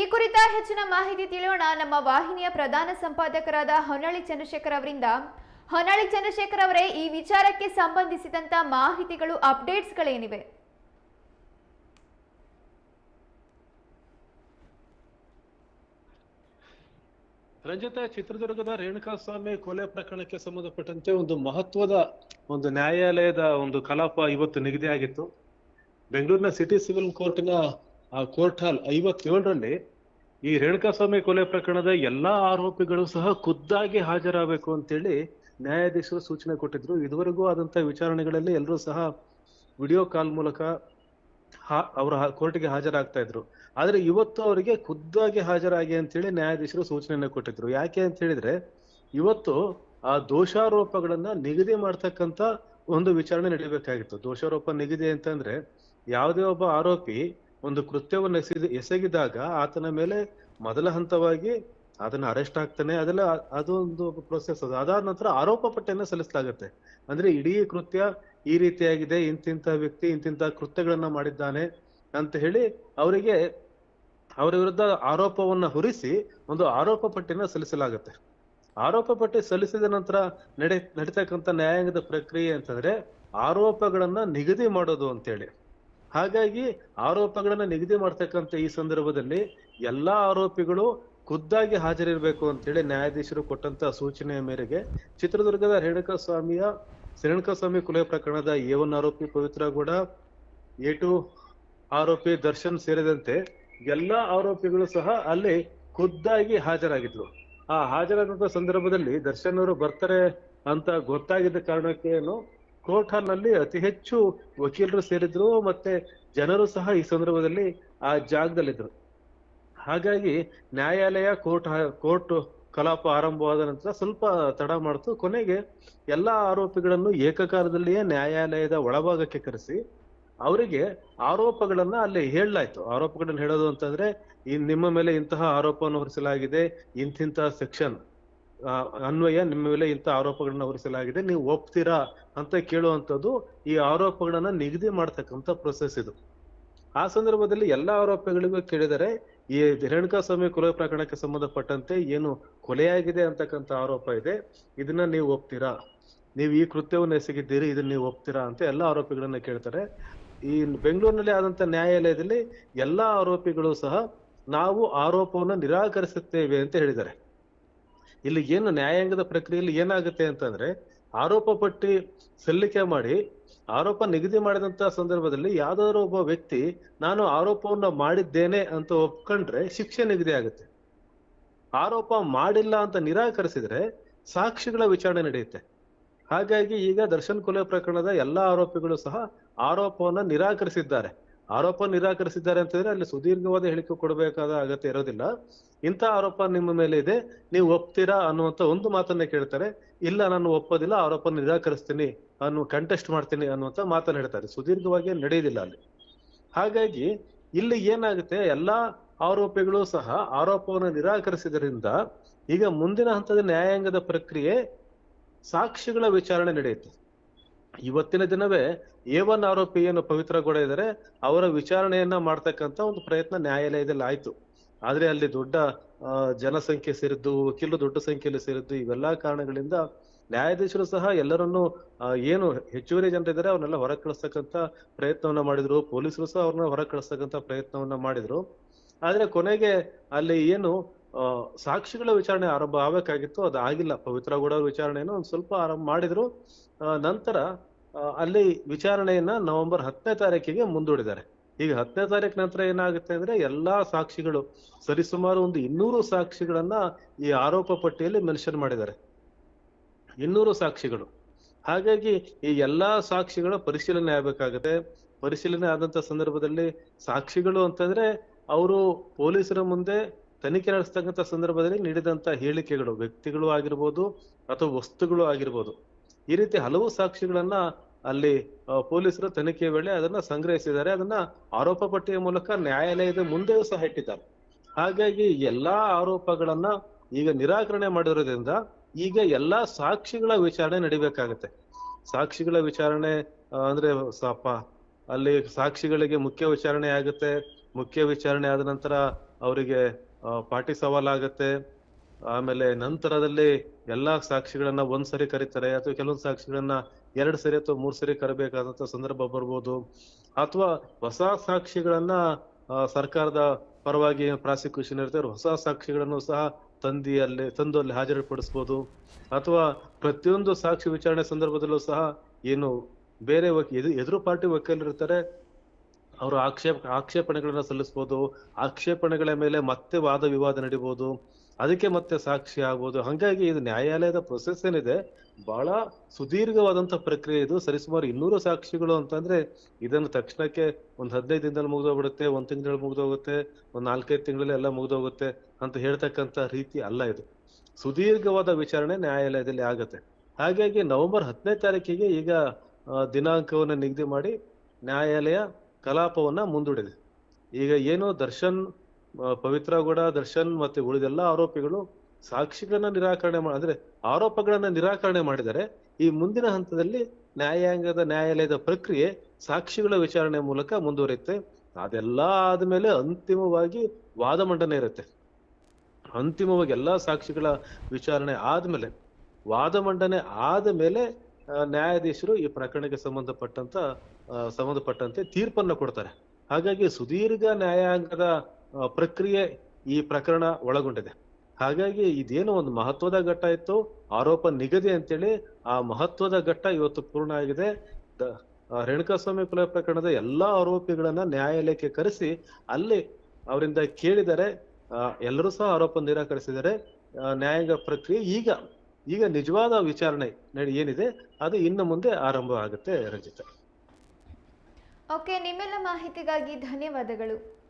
ಈ ಕುರಿತ ಹೆಚ್ಚಿನ ಮಾಹಿತಿ ತಿಳಿಯೋಣ. ನಮ್ಮ ವಾಹಿನಿಯ ಪ್ರಧಾನ ಸಂಪಾದಕರಾದ ಹೊನ್ನಾಳಿ ಚಂದ್ರಶೇಖರ್ ಅವರಿಂದ. ಹೊನ್ನಾಳಿ ಚಂದ್ರಶೇಖರ್ ಅವರೇ, ಈ ವಿಚಾರಕ್ಕೆ ಸಂಬಂಧಿಸಿದಂತ ಮಾಹಿತಿಗಳು ಅಪ್ಡೇಟ್ಸ್ಗಳೇನಿವೆ ರಂಜಿತ, ಚಿತ್ರದುರ್ಗದ ರೇಣುಕಾಸ್ವಾಮಿ ಕೊಲೆ ಪ್ರಕರಣಕ್ಕೆ ಸಂಬಂಧಪಟ್ಟಂತೆ ಒಂದು ಮಹತ್ವದ ಒಂದು ನ್ಯಾಯಾಲಯದ ಒಂದು ಕಲಾಪ ಇವತ್ತು ನಿಗದಿಯಾಗಿತ್ತು. ಬೆಂಗಳೂರಿನ ಸಿಟಿ ಸಿವಿಲ್ ಕೋರ್ಟಿನ ಆ ಕೋರ್ಟ್ ಹಾಲ್ ಐವತ್ತೇಳರಲ್ಲಿ ಈ ರೇಣುಕಾಸ್ವಾಮಿ ಕೊಲೆ ಪ್ರಕರಣದ ಎಲ್ಲಾ ಆರೋಪಿಗಳು ಸಹ ಖುದ್ದಾಗಿ ಹಾಜರಾಗಬೇಕು ಅಂತೇಳಿ ನ್ಯಾಯಾಧೀಶರು ಸೂಚನೆ ಕೊಟ್ಟಿದ್ರು. ಇದುವರೆಗೂ ಆದಂತ ವಿಚಾರಣೆಗಳಲ್ಲಿ ಎಲ್ಲರೂ ಸಹ ವಿಡಿಯೋ ಕಾಲ್ ಮೂಲಕ ಅವರ ಕೋರ್ಟ್ಗೆ ಹಾಜರಾಗ್ತಾ ಇದ್ರು. ಆದ್ರೆ ಇವತ್ತು ಅವರಿಗೆ ಖುದ್ದಾಗಿ ಹಾಜರಾಗಿ ಅಂತೇಳಿ ನ್ಯಾಯಾಧೀಶರು ಸೂಚನೆಯನ್ನು ಕೊಟ್ಟಿದ್ರು. ಯಾಕೆ ಅಂತ ಹೇಳಿದ್ರೆ ಇವತ್ತು ಆ ದೋಷಾರೋಪಗಳನ್ನ ನಿಗದಿ ಮಾಡ್ತಕ್ಕಂತ ಒಂದು ವಿಚಾರಣೆ ನಡೀಬೇಕಾಗಿತ್ತು. ದೋಷಾರೋಪ ನಿಗದಿ ಅಂತಂದ್ರೆ ಯಾವುದೇ ಒಬ್ಬ ಆರೋಪಿ ಒಂದು ಕೃತ್ಯವನ್ನು ಎಸಗಿ ಎಸಗಿದಾಗ ಆತನ ಮೇಲೆ ಮೊದಲ ಹಂತವಾಗಿ ಅದನ್ನ ಅರೆಸ್ಟ್ ಆಗ್ತಾನೆ. ಅದೆಲ್ಲ ಅದೊಂದು ಪ್ರೊಸೆಸ್ ಅದು ಅದಾದ ನಂತರ ಆರೋಪ ಪಟ್ಟಿಯನ್ನ ಸಲ್ಲಿಸಲಾಗುತ್ತೆ. ಅಂದ್ರೆ ಇಡೀ ಕೃತ್ಯ ಈ ರೀತಿಯಾಗಿದೆ ಇಂತಿಂತ ವ್ಯಕ್ತಿ ಇಂತಿಂತ ಕೃತ್ಯಗಳನ್ನ ಮಾಡಿದ್ದಾನೆ ಅಂತ ಹೇಳಿ ಅವರಿಗೆ ಅವರ ವಿರುದ್ಧ ಆರೋಪವನ್ನ ಹುರಿಸಿ ಒಂದು ಆರೋಪ ಪಟ್ಟಿನ ಸಲ್ಲಿಸಲಾಗುತ್ತೆ. ಆರೋಪ ಪಟ್ಟಿ ಸಲ್ಲಿಸಿದ ನಂತರ ನಡೆ, ನಡೀತಕ್ಕಂಥ ನ್ಯಾಯಾಂಗದ ಪ್ರಕ್ರಿಯೆ ಅಂತಂದ್ರೆ ಆರೋಪಗಳನ್ನ ನಿಗದಿ ಮಾಡೋದು ಅಂತೇಳಿ. ಹಾಗಾಗಿ ಆರೋಪಗಳನ್ನ ನಿಗದಿ ಮಾಡ್ತಕ್ಕಂಥ ಈ ಸಂದರ್ಭದಲ್ಲಿ ಎಲ್ಲಾ ಆರೋಪಿಗಳು ಖುದ್ದಾಗಿ ಹಾಜರಿರಬೇಕು ಅಂತೇಳಿ ನ್ಯಾಯಾಧೀಶರು ಕೊಟ್ಟಂತ ಸೂಚನೆಯ ಮೇರೆಗೆ ಚಿತ್ರದುರ್ಗದ ರೇಣುಕಾಸ್ವಾಮಿಯ ರೇಣುಕಾಸ್ವಾಮಿ ಕೊಲೆ ಪ್ರಕರಣದ ಎ ಒನ್ ಆರೋಪಿ ಪವಿತ್ರ ಗೌಡ ಎ ಟು ಆರೋಪಿ ದರ್ಶನ್ ಸೇರಿದಂತೆ ಎಲ್ಲಾ ಆರೋಪಿಗಳು ಸಹ ಅಲ್ಲಿ ಖುದ್ದಾಗಿ ಹಾಜರಾಗಿದ್ರು ಆ ಹಾಜರಾದಂತ ಸಂದರ್ಭದಲ್ಲಿ ದರ್ಶನ್ ಅವರು ಬರ್ತಾರೆ ಅಂತ ಗೊತ್ತಾಗಿದ್ದ ಕಾರಣಕ್ಕೆ ಏನು ಕೋರ್ಟ್ ಹಾಲ್ನಲ್ಲಿ ಅತಿ ಹೆಚ್ಚು ವಕೀಲರು ಸೇರಿದ್ರು ಮತ್ತೆ ಜನರು ಸಹ ಈ ಸಂದರ್ಭದಲ್ಲಿ ಆ ಜಾಗದಲ್ಲಿದ್ರು. ಹಾಗಾಗಿ ನ್ಯಾಯಾಲಯ ಕೋರ್ಟ್ ಕೋರ್ಟ್ ಕಲಾಪ ಆರಂಭವಾದ ನಂತರ ಸ್ವಲ್ಪ ತಡ ಮಾಡ್ತು. ಕೊನೆಗೆ ಎಲ್ಲಾ ಆರೋಪಿಗಳನ್ನು ಏಕಕಾಲದಲ್ಲಿಯೇ ನ್ಯಾಯಾಲಯದ ಒಳಭಾಗಕ್ಕೆ ಕರೆಸಿ ಅವರಿಗೆ ಆರೋಪಗಳನ್ನ ಅಲ್ಲಿ ಹೇಳಲಾಯ್ತು. ಆರೋಪಗಳನ್ನ ಹೇಳೋದು ಅಂತಂದ್ರೆ ನಿಮ್ಮ ಮೇಲೆ ಇಂತಹ ಆರೋಪವನ್ನು ಹೊರಿಸಲಾಗಿದೆ, ಇಂತಿಂತಹ ಸೆಕ್ಷನ್ ಅನ್ವಯ, ನಿಮ್ಮ ಮೇಲೆ ಇಂಥ ಆರೋಪಗಳನ್ನ ಹೊರಿಸಲಾಗಿದೆ. ನೀವು ಒಪ್ತೀರಾ ಅಂತ ಕೇಳುವಂಥದ್ದು ಈ ಆರೋಪಗಳನ್ನ ನಿಗದಿ ಮಾಡ್ತಕ್ಕಂಥ ಪ್ರೊಸೆಸ್ ಇದು. ಆ ಸಂದರ್ಭದಲ್ಲಿ ಎಲ್ಲಾ ಆರೋಪಿಗಳಿಗೂ ಕೇಳಿದರೆ ಈ ರೇಣುಕಾಸ್ವಾಮಿ ಕೊಲೆ ಪ್ರಕರಣಕ್ಕೆ ಸಂಬಂಧಪಟ್ಟಂತೆ ಏನು ಕೊಲೆಯಾಗಿದೆ ಅಂತಕ್ಕಂಥ ಆರೋಪ ಇದೆ. ಇದನ್ನ ನೀವು ಒಪ್ತೀರಾ? ನೀವು ಈ ಕೃತ್ಯವನ್ನು ಎಸಗಿದ್ದೀರಿ, ಇದನ್ನ ನೀವು ಒಪ್ತೀರಾ ಅಂತ ಎಲ್ಲಾ ಆರೋಪಿಗಳನ್ನ ಕೇಳ್ತಾರೆ. ಈ ಬೆಂಗಳೂರಿನಲ್ಲಿ ಆದಂತ ನ್ಯಾಯಾಲಯದಲ್ಲಿ ಎಲ್ಲಾ ಆರೋಪಿಗಳು ಸಹ ನಾವು ಆರೋಪವನ್ನು ನಿರಾಕರಿಸುತ್ತೇವೆ ಅಂತ ಹೇಳಿದ್ದಾರೆ. ಇಲ್ಲಿ ಏನು ನ್ಯಾಯಾಂಗದ ಪ್ರಕ್ರಿಯೆಯಲ್ಲಿ ಏನಾಗುತ್ತೆ ಅಂತಂದ್ರೆ ಆರೋಪ ಪಟ್ಟಿ ಸಲ್ಲಿಕೆ ಮಾಡಿ, ಆರೋಪ ನಿಗದಿ ಮಾಡಿದಂತ ಸಂದರ್ಭದಲ್ಲಿ ಯಾವ್ದಾದ್ರು ಒಬ್ಬ ವ್ಯಕ್ತಿ, ನಾನು ಆರೋಪವನ್ನ ಮಾಡಿದ್ದೇನೆ ಅಂತ ಒಪ್ಕೊಂಡ್ರೆ ಶಿಕ್ಷೆ ನಿಗದಿ ಆಗುತ್ತೆ. ಆರೋಪ ಮಾಡಿಲ್ಲ ಅಂತ ನಿರಾಕರಿಸಿದ್ರೆ ಸಾಕ್ಷಿಗಳ ವಿಚಾರಣೆ ನಡೆಯುತ್ತೆ. ಹಾಗಾಗಿ ಈಗ ದರ್ಶನ್ ಕೊಲೆ ಪ್ರಕರಣದ ಎಲ್ಲಾ ಆರೋಪಿಗಳು ಸಹ ಆರೋಪವನ್ನ ನಿರಾಕರಿಸಿದ್ದಾರೆ. ಆರೋಪ ನಿರಾಕರಿಸಿದ್ದಾರೆ ಅಂತಂದ್ರೆ ಅಲ್ಲಿ ಸುದೀರ್ಘವಾದ ಹೇಳಿಕೆ ಕೊಡಬೇಕಾದ ಅಗತ್ಯ ಇರೋದಿಲ್ಲ. ಇಂಥ ಆರೋಪ ನಿಮ್ಮ ಮೇಲೆ ಇದೆ, ನೀವು ಒಪ್ತೀರಾ ಅನ್ನುವಂತ ಒಂದು ಮಾತನ್ನ ಕೇಳ್ತಾರೆ. ಇಲ್ಲ, ನಾನು ಒಪ್ಪೋದಿಲ್ಲ, ಆರೋಪ ನಿರಾಕರಿಸ್ತೀನಿ ಅನ್ನು ಕಂಟೆಸ್ಟ್ ಮಾಡ್ತೀನಿ ಅನ್ನುವಂತ ಮಾತನ್ನ ಹೇಳ್ತಾರೆ. ಸುದೀರ್ಘವಾಗಿ ನಡೆಯುವುದಿಲ್ಲ ಅಲ್ಲಿ. ಹಾಗಾಗಿ ಇಲ್ಲಿ ಏನಾಗುತ್ತೆ, ಎಲ್ಲಾ ಆರೋಪಿಗಳು ಸಹ ಆರೋಪವನ್ನು ನಿರಾಕರಿಸಿದ್ರಿಂದ ಈಗ ಮುಂದಿನ ಹಂತದ ನ್ಯಾಯಾಂಗದ ಪ್ರಕ್ರಿಯೆ ಸಾಕ್ಷಿಗಳ ವಿಚಾರಣೆ ನಡೆಯುತ್ತೆ. ಇವತ್ತಿನ ದಿನವೇ ಎ ಒನ್ ಆರೋಪಿ ಏನು ಪವಿತ್ರ ಗೌಡ ಇದ್ದಾರೆ ಅವರ ವಿಚಾರಣೆಯನ್ನ ಮಾಡ್ತಕ್ಕಂತ ಒಂದು ಪ್ರಯತ್ನ ನ್ಯಾಯಾಲಯದಲ್ಲಿ ಆಯ್ತು. ಆದ್ರೆ ಅಲ್ಲಿ ದೊಡ್ಡ ಜನಸಂಖ್ಯೆ ಸೇರಿದ್ದು, ವಕೀಲರು ದೊಡ್ಡ ಸಂಖ್ಯೆಯಲ್ಲಿ ಸೇರಿದ್ದು, ಇವೆಲ್ಲಾ ಕಾರಣಗಳಿಂದ ನ್ಯಾಯಾಧೀಶರು ಸಹ ಎಲ್ಲರನ್ನು ಏನು ಹೆಚ್ಚುವರಿ ಜನರಿದ್ದಾರೆ ಅವ್ರನ್ನೆಲ್ಲ ಹೊರ ಕಳಿಸ್ತಕ್ಕಂತ ಪ್ರಯತ್ನವನ್ನ ಮಾಡಿದ್ರು. ಪೊಲೀಸರು ಸಹ ಅವ್ರನ್ನ ಹೊರ ಕಳಿಸ್ತಕ್ಕಂತ ಪ್ರಯತ್ನವನ್ನ ಮಾಡಿದ್ರು. ಆದ್ರೆ ಕೊನೆಗೆ ಅಲ್ಲಿ ಏನು ಸಾಕ್ಷಿಗಳ ವಿಚಾರಣೆ ಆರಂಭ ಆಗ್ಬೇಕಾಗಿತ್ತು. ಅದು ಆಗಿಲ್ಲ ಪವಿತ್ರ ಗೌಡ ವಿಚಾರಣೆಯನ್ನು ಒಂದ್ ಸ್ವಲ್ಪ ಆರಂಭ ಮಾಡಿದ್ರು. ನಂತರ ಅಲ್ಲಿ ವಿಚಾರಣೆಯನ್ನ ನವೆಂಬರ್ ಹತ್ತನೇ ತಾರೀಕಿಗೆ ಮುಂದೂಡಿದ್ದಾರೆ. ಈಗ ಹತ್ತನೇ ತಾರೀಕು ನಂತರ ಏನಾಗುತ್ತೆ ಅಂದ್ರೆ, ಎಲ್ಲಾ ಸಾಕ್ಷಿಗಳು, ಸರಿಸುಮಾರು ಒಂದು ಇನ್ನೂರು ಸಾಕ್ಷಿಗಳನ್ನ ಈ ಆರೋಪ ಪಟ್ಟಿಯಲ್ಲಿ ಮೆನ್ಷನ್ ಮಾಡಿದ್ದಾರೆ. ಇನ್ನೂರು ಸಾಕ್ಷಿಗಳು. ಹಾಗಾಗಿ ಈ ಎಲ್ಲಾ ಸಾಕ್ಷಿಗಳ ಪರಿಶೀಲನೆ ಆಗ್ಬೇಕಾಗತ್ತೆ. ಪರಿಶೀಲನೆ ಆದಂತ ಸಂದರ್ಭದಲ್ಲಿ ಸಾಕ್ಷಿಗಳು ಅಂತಂದ್ರೆ, ಅವರು ಪೊಲೀಸರ ಮುಂದೆ ತನಿಖೆ ನಡೆಸ್ತಕ್ಕಂಥ ಸಂದರ್ಭದಲ್ಲಿ ನೀಡಿದಂತ ಹೇಳಿಕೆಗಳು, ವ್ಯಕ್ತಿಗಳು ಆಗಿರ್ಬೋದು ಅಥವಾ ವಸ್ತುಗಳು ಆಗಿರ್ಬೋದು. ಈ ರೀತಿ ಹಲವು ಸಾಕ್ಷಿಗಳನ್ನ ಅಲ್ಲಿ ಪೊಲೀಸರು ತನಿಖೆ ವೇಳೆ ಅದನ್ನ ಸಂಗ್ರಹಿಸಿದ್ದಾರೆ. ಅದನ್ನ ಆರೋಪ ಪಟ್ಟಿಯ ಮೂಲಕ ನ್ಯಾಯಾಲಯದ ಮುಂದೆಯೂ ಸಹ ಇಟ್ಟಿದ್ದಾರೆ. ಹಾಗಾಗಿ ಎಲ್ಲಾ ಆರೋಪಗಳನ್ನ ಈಗ ನಿರಾಕರಣೆ ಮಾಡಿರೋದ್ರಿಂದ ಈಗ ಎಲ್ಲಾ ಸಾಕ್ಷಿಗಳ ವಿಚಾರಣೆ ನಡಿಬೇಕಾಗತ್ತೆ. ಸಾಕ್ಷಿಗಳ ವಿಚಾರಣೆ ಅಂದ್ರೆ ಸಾಪ, ಅಲ್ಲಿ ಸಾಕ್ಷಿಗಳಿಗೆ ಮುಖ್ಯ ವಿಚಾರಣೆ ಆಗುತ್ತೆ. ಮುಖ್ಯ ವಿಚಾರಣೆ ಆದ ನಂತರ ಅವರಿಗೆ ಪಾರ್ಟಿ ಸವಾಲಾಗತ್ತೆ. ಆಮೇಲೆ ನಂತರದಲ್ಲಿ ಎಲ್ಲಾ ಸಾಕ್ಷಿಗಳನ್ನ ಒಂದ್ ಸರಿ ಕರೀತಾರೆ, ಅಥವಾ ಕೆಲವೊಂದು ಸಾಕ್ಷಿಗಳನ್ನ ಎರಡ್ ಸರಿ ಅಥವಾ ಮೂರ್ ಸರಿ ಕರಿಬೇಕಾದಂತ ಸಂದರ್ಭ ಬರ್ಬೋದು. ಅಥವಾ ಹೊಸ ಸಾಕ್ಷಿಗಳನ್ನ ಸರ್ಕಾರದ ಪರವಾಗಿ ಪ್ರಾಸಿಕ್ಯೂಷನ್ ಇರ್ತಾರೆ ಹೊಸ ಸಾಕ್ಷಿಗಳನ್ನು ಸಹ ತಂದಿ ಅಲ್ಲಿ ತಂದು ಅಲ್ಲಿ ಹಾಜರುಪಡಿಸ್ಬೋದು. ಅಥವಾ ಪ್ರತಿಯೊಂದು ಸಾಕ್ಷಿ ವಿಚಾರಣೆ ಸಂದರ್ಭದಲ್ಲೂ ಸಹ ಏನು ಬೇರೆ ಎದುರು ಪಾರ್ಟಿ ವಕೀಲರಿರ್ತಾರೆ ಅವರು ಆಕ್ಷೇಪ, ಆಕ್ಷೇಪಣೆಗಳನ್ನ ಸಲ್ಲಿಸ್ಬೋದು. ಆಕ್ಷೇಪಣೆಗಳ ಮೇಲೆ ಮತ್ತೆ ವಾದ ವಿವಾದ ನಡಿಬೋದು. ಅದಕ್ಕೆ ಮತ್ತೆ ಸಾಕ್ಷಿ ಆಗ್ಬೋದು. ಹಾಗಾಗಿ ಇದು ನ್ಯಾಯಾಲಯದ ಪ್ರೊಸೆಸ್ ಏನಿದೆ, ಬಹಳ ಸುದೀರ್ಘವಾದಂತ ಪ್ರಕ್ರಿಯೆ ಇದು. ಸರಿಸುಮಾರು ಇನ್ನೂರು ಸಾಕ್ಷಿಗಳು ಅಂತಂದ್ರೆ ಇದನ್ನು ತಕ್ಷಣಕ್ಕೆ ಒಂದು ಹದಿನೈದು ದಿನದಲ್ಲಿ ಮುಗ್ದೋಗ್ಬಿಡುತ್ತೆ, ಒಂದ್ ತಿಂಗಳಲ್ಲಿ ಮುಗ್ದೋಗುತ್ತೆ, ಒಂದ್ ನಾಲ್ಕೈದು ತಿಂಗಳಲ್ಲಿ ಎಲ್ಲ ಮುಗ್ದೋಗುತ್ತೆ ಅಂತ ಹೇಳ್ತಕ್ಕಂತ ರೀತಿ ಅಲ್ಲ ಇದು. ಸುದೀರ್ಘವಾದ ವಿಚಾರಣೆ ನ್ಯಾಯಾಲಯದಲ್ಲಿ ಆಗತ್ತೆ. ಹಾಗಾಗಿ ನವೆಂಬರ್ ಹತ್ತನೇ ತಾರೀಕಿಗೆ ಈಗ ದಿನಾಂಕವನ್ನ ನಿಗದಿ ಮಾಡಿ ನ್ಯಾಯಾಲಯ ಕಲಾಪವನ್ನ ಮುಂದೂಡಿದೆ. ಈಗ ಏನು ದರ್ಶನ್ ಪವಿತ್ರ ಗೌಡ ದರ್ಶನ್ ಮತ್ತೆ ಉಳಿದೆಲ್ಲ ಆರೋಪಿಗಳು ಸಾಕ್ಷಿಗಳನ್ನ ನಿರಾಕರಣೆ ಅಂದ್ರೆ ಆರೋಪಗಳನ್ನ ನಿರಾಕರಣೆ ಮಾಡಿದರೆ ಈ ಮುಂದಿನ ಹಂತದಲ್ಲಿ ನ್ಯಾಯಾಂಗದ ನ್ಯಾಯಾಲಯದ ಪ್ರಕ್ರಿಯೆ ಸಾಕ್ಷಿಗಳ ವಿಚಾರಣೆ ಮೂಲಕ ಮುಂದುವರಿಯುತ್ತೆ. ಅದೆಲ್ಲ ಆದ್ಮೇಲೆ ಅಂತಿಮವಾಗಿ ವಾದ ಮಂಡನೆ ಇರುತ್ತೆ. ಅಂತಿಮವಾಗಿ ಎಲ್ಲಾ ಸಾಕ್ಷಿಗಳ ವಿಚಾರಣೆ ಆದ್ಮೇಲೆ, ವಾದ ಮಂಡನೆ ಆದ ಮೇಲೆ ನ್ಯಾಯಾಧೀಶರು ಈ ಪ್ರಕರಣಕ್ಕೆ ಸಂಬಂಧಪಟ್ಟಂತ ಸಂಬಂಧಪಟ್ಟಂತೆ ತೀರ್ಪನ್ನು ಕೊಡ್ತಾರೆ. ಹಾಗಾಗಿ ಸುದೀರ್ಘ ನ್ಯಾಯಾಂಗದ ಪ್ರಕ್ರಿಯೆ ಈ ಪ್ರಕರಣ ಒಳಗೊಂಡಿದೆ. ಹಾಗಾಗಿ ಇದೇನು ಒಂದು ಮಹತ್ವದ ಘಟ್ಟ ಇತ್ತು. ಆರೋಪ ನಿಗದಿ ಅಂತೇಳಿ ಆ ಮಹತ್ವದ ಘಟ್ಟ ಇವತ್ತು ಪೂರ್ಣ ಆಗಿದೆ. ರೇಣುಕಾಸ್ವಾಮಿ ಕೊಲೆ ಪ್ರಕರಣದ ಎಲ್ಲಾ ಆರೋಪಿಗಳನ್ನ ನ್ಯಾಯಾಲಯಕ್ಕೆ ಕರೆಸಿ ಅಲ್ಲಿ ಅವರಿಂದ ಕೇಳಿದರೆ ಎಲ್ಲರೂ ಸಹ ಆರೋಪ ನಿರಾಕರಿಸಿದರೆ ಆ, ನ್ಯಾಯಾಂಗ ಪ್ರಕ್ರಿಯೆ ಈಗ ಈಗ ನಿಜವಾದ ವಿಚಾರಣೆ ನಡೆ- ಏನಿದೆ ಅದು ಇನ್ನು ಮುಂದೆ ಆರಂಭ ಆಗುತ್ತೆ ರಂಜಿತ. ಓಕೆ ನಿಮ್ಮೆಲ್ಲ ಮಾಹಿತಿಗಾಗಿ ಧನ್ಯವಾದಗಳು.